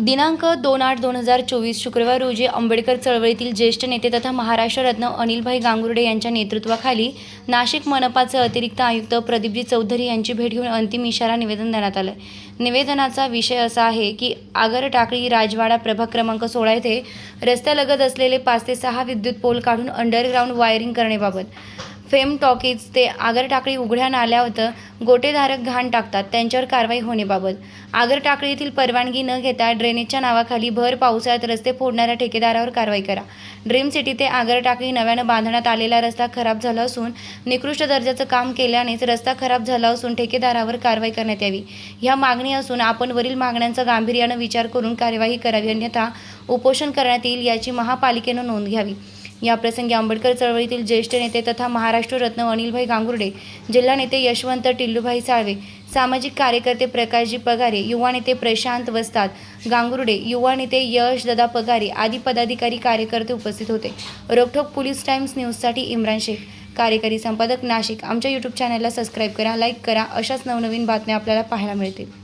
दिनांक दोन आठ दोन हजार चोवीस शुक्रवार रोजी आंबेडकर चळवळीतील ज्येष्ठ नेते तथा महाराष्ट्र रत्न अनिलभाई गांगुर्डे यांच्या नेतृत्वाखाली नाशिक मनपाचे अतिरिक्त आयुक्त प्रदीपजी चौधरी यांची भेट घेऊन अंतिम इशारा निवेदन देण्यात आलं. निवेदनाचा विषय असा आहे की आगर टाकळी राजवाडा प्रभाग क्रमांक सोळा येथे रस्त्यालगत असलेले पाच ते सहा विद्युत पोल काढून अंडरग्राऊंड वायरिंग करण्याबाबत फेम टॉकीज ते आगर टाकळी उघड्या नाल्यावर गोटेधारक घाण टाकतात त्यांच्यावर कारवाई होण्याबाबत. आगर टाकळी येथील परवानगी न घेता ड्रेनेजच्या नावाखाली भर पावसाळ्यात रस्ते फोडणाऱ्या ठेकेदारावर कारवाई करा. ड्रीम सिटी ते आगर टाकळी नव्यानं बांधण्यात आलेला रस्ता खराब झाला असून निकृष्ट दर्जाचं काम केल्यानेच रस्ता खराब झाला असून ठेकेदारावर कारवाई करण्यात यावी. ह्या मागणी असून आपण वरील मागण्यांचा गांभीर्यानं विचार करून कार्यवाही करावी अन्यथा उपोषण करण्यात येईल याची महापालिकेनं नोंद घ्यावी. याप्रसंगी आंबेडकर चळवळीतील ज्येष्ठ नेते तथा महाराष्ट्र रत्न अनिलभाई गांगुर्डे जिल्हा नेते यशवंत टिल्लूभाई साळवे सामाजिक कार्यकर्ते प्रकाशजी पगारे युवा नेते प्रशांत वस्ताद गांगुर्डे युवा नेते यश ददा पगारे आदी पदाधिकारी कार्यकर्ते उपस्थित होते. रोखोक पोलीस टाइम्स न्यूजसाठी इम्रान शेख. कार्यकारी संपादक नाशिक. आमच्या यूट्यूब चॅनलला सबस्क्राईब करा लाईक करा. अशाच नवनवीन बातम्या आपल्याला पाहायला मिळतील.